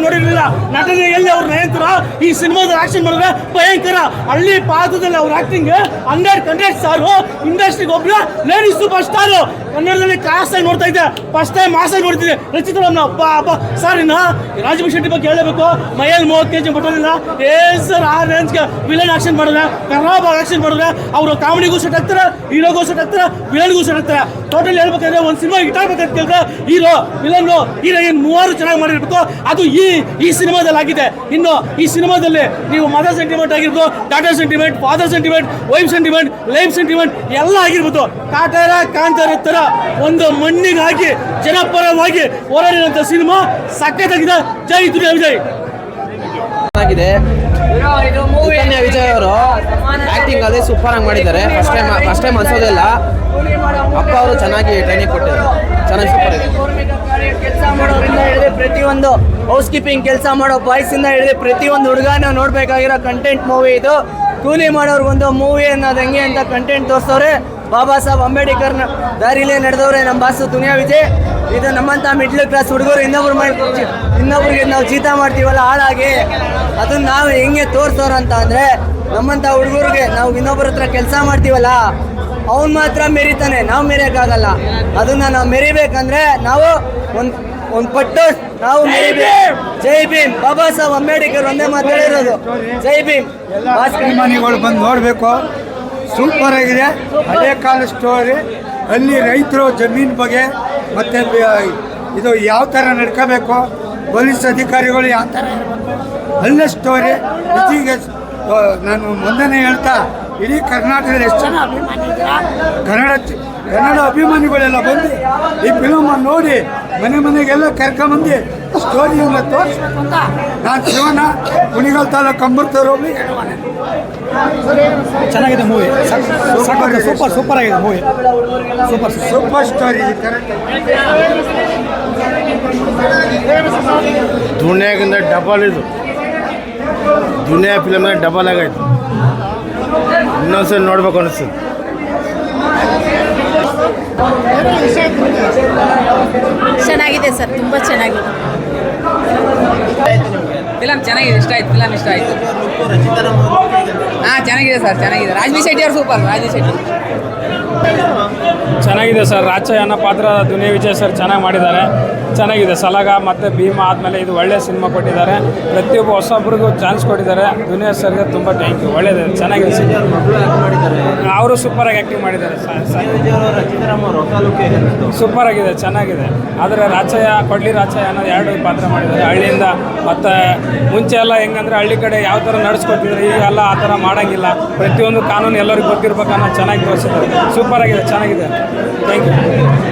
ನೋಡಿರ್ಲಿಲ್ಲ. ನಟನೆ ಎಲ್ಲಿ ಅವ್ರ ನಯಂತರ? ಈ ಸಿನಿಮಾದ ಆಕ್ಷನ್ ಮಾಡಿದ್ರೆ ಭಯಂಕರ. ಹಳ್ಳಿ ಪಾತ್ರದಲ್ಲಿ ಅವ್ರ ಆಕ್ಟಿಂಗ್ ಹಂಡ್ರೆಡ್ ಕಂಡ್ರೆಡ್ ಸಾರು ಇಂಡಸ್ಟ್ರಿಗೆ ಒಬ್ರು ಲೇಡಿ ಸೂಪರ್ ಸ್ಟಾರ್ ಕನ್ನಡದಲ್ಲಿ ಕ್ಲಾಸ್ ಆಗಿ ನೋಡ್ತಾ ಇದ್ದೆ. ಫಸ್ಟ್ ಟೈಮ್ ಮಾಸಾಗಿ ನೋಡ್ತಿದ್ದೆ. ರಚಿತರನ್ನ ಅಪ್ಪ ಅಪ್ಪ ಸರ್ ಇನ್ನ ರಾಜಭೂಷ್ ಶೆಟ್ಟಿ ಬಗ್ಗೆ ಹೇಳಬೇಕು ಮೈಯಲ್ಲಿ ಮೂವತ್ತು ಕೆಜಿ ಬಟ್ಟೋದಿಲ್ಲ ಏ ಸರ್ ಆ ರೇಂಜ್ಗೆ ವಿಲನ್ ಆಕ್ಷನ್ ಮಾಡಿದ್ರೆ ಕರಾಬ್ ಆಕ್ಷನ್ ಮಾಡಿದ್ರೆ, ಅವರು ಕಾಮಿಡಿಗೂ ಸೆಟ್ ಆಗ್ತಾರೆ ಹೀರೋಗೂ ಸೆಟ್ ಆಗ್ತಾರೆ ವಿಲನ್ಗೂ ಸೆಟ್ ಆಗ್ತಾರೆ. ಟೋಟಲ್ ಹೇಳ್ಬೇಕಂದ್ರೆ ಒಂದು ಸಿನಿಮಾ ಇಟ್ಟಾಗಬೇಕಂತ ಕೇಳಿದ್ರೆ ಹೀರೋ ವಿಲನ್ ಹೀರೋಯಿನ್ ಮೂವರು ಚೆನ್ನಾಗಿ ಮಾಡಿರ್ಬೇಕು. ಅದು ಈ ಈ ಸಿನಿಮಾದಲ್ಲಾಗಿದೆ. ಇನ್ನು ಈ ಸಿನಿಮಾದಲ್ಲಿ ನೀವು ಮದರ್ ಸೆಂಟಿಮೆಂಟ್ ಆಗಿರ್ಬೋದು Tata sentiment father sentiment wife sentiment life sentiment ಎಲ್ಲ ಆಗಿರ್ಬೋದು. ಕಾಟಾರ ಕಾಂತಾರ ಥರ ಒಂದು ಮಣ್ಣಿಗಾಗಿ ಜನಪರವಾಗಿ ಹೋರಾಡಿದಂಥ ಸಿನಿಮಾ ಸಕ್ಕತ್ತಾಗಿದೆ ಜೈ ದುನಿಯಾ ವಿಜಯ್. ಚೆನ್ನಾಗಿದೆ ವಿಜಯ್ ಅವರು ಆಕ್ಟಿಂಗ್ ಅದೇ ಸೂಪರ್ ಆಗಿ ಮಾಡಿದ್ದಾರೆ. ಫಸ್ಟ್ ಟೈಮ್ ಫಸ್ಟ್ ಟೈಮ್ ಅನ್ಸೋದಿಲ್ಲ ಅಪ್ಪ ಅವರು ಚೆನ್ನಾಗಿ ಟ್ರೈನಿಂಗ್ ಕೊಟ್ಟಿದ್ದಾರೆ. ಚೆನ್ನಾಗಿ ಸೂಪರ್ ಇದೆ ಕೆಲಸ ಮಾಡೋರಿಂದ ಹಿಡಿದು ಪ್ರತಿಯೊಂದು ಹೌಸ್ ಕೀಪಿಂಗ್ ಕೆಲಸ ಮಾಡೋ ಬಾಯ್ಸ್ ಇಂದ ಹಿಡಿದು ಪ್ರತಿಯೊಂದು ಹುಡುಗನ ನೋಡ್ಬೇಕಾಗಿರೋ ಕಂಟೆಂಟ್ ಮೂವಿ ಇದು. ಕೂಲಿ ಮಾಡೋರ್ಗೊಂದು ಮೂವಿ ಅನ್ನೋದು ಹೆಂಗೆ ಅಂತ ಕಂಟೆಂಟ್ ತೋರಿಸೋರೆ ಬಾಬಾ ಸಾಹೇಬ್ ಅಂಬೇಡ್ಕರ್ ದಾರಿಲೇ ನಡೆದವ್ರೆ ನಮ್ಮ ಬಾಸು ದುನಿಯಾ ವಿಜಯ್. ಇದು ನಮ್ಮಂತ ಮಿಡ್ಲ್ ಕ್ಲಾಸ್ ಹುಡುಗರು ಇನ್ನೊಬ್ರು ಮಾಡಿ ಇನ್ನೊಬ್ರಿಗೆ ನಾವು ಜೀತ ಮಾಡ್ತೀವಲ್ಲ ಹಾಳಾಗಿ. ಅದನ್ನ ನಾವು ಹೆಂಗೆ ತೋರ್ಸೋರು ಅಂತ ಅಂದರೆ ನಮ್ಮಂತ ಹುಡುಗರಿಗೆ ನಾವು ಇನ್ನೊಬ್ಬರ ಹತ್ರ ಕೆಲಸ ಮಾಡ್ತೀವಲ್ಲ. ಅವ್ನು ಮಾತ್ರ ಮೆರಿತಾನೆ ನಾವು ಮೆರೆಯೋಕ್ಕಾಗಲ್ಲ. ಅದನ್ನ ನಾವು ಮೆರಿಬೇಕಂದ್ರೆ ನಾವು ಒಂದ್ ಒಂದ್ ಪಟ್ಟು ನಾವು ಜೈ ಭೀಮ್! ಬಾಬಾ ಸಾಹೇಬ್ ಅಂಬೇಡ್ಕರ್ ಒಂದೇ ಮಾತಾಡಿರೋದು ಜೈ ಭೀಮ್! ಅಭಿಮಾನಿಗಳು ಬಂದು ನೋಡಬೇಕು. ಸೂಪರ್ ಆಗಿದೆ. ಹಳೆ ಕಾಲ ಸ್ಟೋರಿ ಅಲ್ಲಿ ರೈತರು ಜಮೀನು ಬಗ್ಗೆ ಮತ್ತೆ ಇದು ಯಾವ ಥರ ನಡ್ಕೋಬೇಕು? ಪೊಲೀಸ್ ಅಧಿಕಾರಿಗಳು ಯಾವ ಥರ ಇರಬೇಕು? ಅಲ್ಲೇ ಸ್ಟೋರಿ ನಾನು ಮೊದಲೇ ಹೇಳ್ತಾ ಇಡೀ ಕರ್ನಾಟಕದಲ್ಲಿ ಎಷ್ಟು ಜನ ಕನ್ನಡ ಕನ್ನಡ ಅಭಿಮಾನಿಗಳೆಲ್ಲ ಬಂದು ಈ ಫಿಲಮನ್ನು ನೋಡಿ ಮನೆ ಮನೆಗೆಲ್ಲ ಕರ್ಕೊಂಬಂದು ಸ್ಟೋರಿಯನ್ನು ತೋರಿಸ್ಬೇಕು ಅಂತ ನಾನು ಶಿವನ ಕುಣಿಗಲ್ ತಾಲೂಕು ಕಂಬರ್ತೂರು ಹೋಗಿ ಚೆನ್ನಾಗಿದೆ ಮೂವಿ ಸೂಪರ್ ಸೂಪರ್ ಆಗಿದೆ ಮೂವಿ ಸೂಪರ್ ಸೂಪರ್ ಸ್ಟೋರಿ ಇದು ಕರೆಕ್ಟ್. ದುನಿಯಾಗಿಂದ ಡಬಲ್ ಇದು. ದುನಿಯಾ ಫಿಲಮ್ ಡಬಲ್ ಆಗೈತೆ ಇನ್ನೊಂದ್ಸಲ ನೋಡ್ಬೇಕು ಅನಿಸ್ತದೆ ಚೆನ್ನಾಗಿದೆ ಸರ್ ತುಂಬ ಚೆನ್ನಾಗಿದೆ. ಫಿಲಮ್ ಚೆನ್ನಾಗಿದೆ ಇಷ್ಟ ಆಯ್ತು ಫಿಲಮ್ ಇಷ್ಟ ಆಯ್ತು. ಹಾಂ ಚೆನ್ನಾಗಿದೆ ಸರ್ ಚೆನ್ನಾಗಿದೆ. ರಾಜ್ವಿ ಶೆಟ್ಟಿ ಅವ್ರು ಸೂಪರ್ ರಾಜ್ವಿ ಶೆಟ್ಟಿ. ಚೆನ್ನಾಗಿದೆ ಸರ್ ರಾಚಯ್ಯನ ಪಾತ್ರ ದುನಿಯಾ ವಿಜಯ್ ಸರ್ ಚೆನ್ನಾಗಿ ಮಾಡಿದ್ದಾರೆ. ಚೆನ್ನಾಗಿದೆ. ಸಲಗ ಮತ್ತು ಭೀಮ ಆದಮೇಲೆ ಇದು ಒಳ್ಳೆಯ ಸಿನಿಮಾ ಕೊಟ್ಟಿದ್ದಾರೆ. ಪ್ರತಿಯೊಬ್ಬ ಹೊಸೊಬ್ಬರಿಗೂ ಚಾನ್ಸ್ ಕೊಟ್ಟಿದ್ದಾರೆ. ದುನಿಯಾ ಸರ್ಗೆ ತುಂಬ ಥ್ಯಾಂಕ್ ಯು ಒಳ್ಳೆಯದು ಚೆನ್ನಾಗಿದೆ ಸಿನಿಮಾ. ಅವರು ಸೂಪರಾಗಿ ಆ್ಯಕ್ಟಿಂಗ್ ಮಾಡಿದ್ದಾರೆ. ಸೂಪರ್ ಆಗಿದೆ, ಚೆನ್ನಾಗಿದೆ. ಆದರೆ ರಾಚಯ್ಯ, ಕೊಡ್ಲಿ ರಾಚಯ್ಯ ಅನ್ನೋದು ಎರಡು ಪಾತ್ರ ಮಾಡಿದ್ದಾರೆ. ಹಳ್ಳಿಯಿಂದ ಮತ್ತು ಮುಂಚೆ ಎಲ್ಲ ಹೆಂಗಂದ್ರೆ ಹಳ್ಳಿ ಕಡೆ ಯಾವ ಥರ ನಡೆಸ್ಕೊತಿದ್ರು ಈಗೆಲ್ಲ ಆ ಥರ ಮಾಡೋಂಗಿಲ್ಲ. ಪ್ರತಿಯೊಂದು ಕಾನೂನು ಎಲ್ಲರಿಗೂ ಗೊತ್ತಿರ್ಬೇಕು ಅನ್ನೋದು ಚೆನ್ನಾಗಿ ತೋರಿಸಿದ್ದಾರೆ. ಸೂಪರಾಗಿದೆ ಚೆನ್ನಾಗಿದೆ. Thank you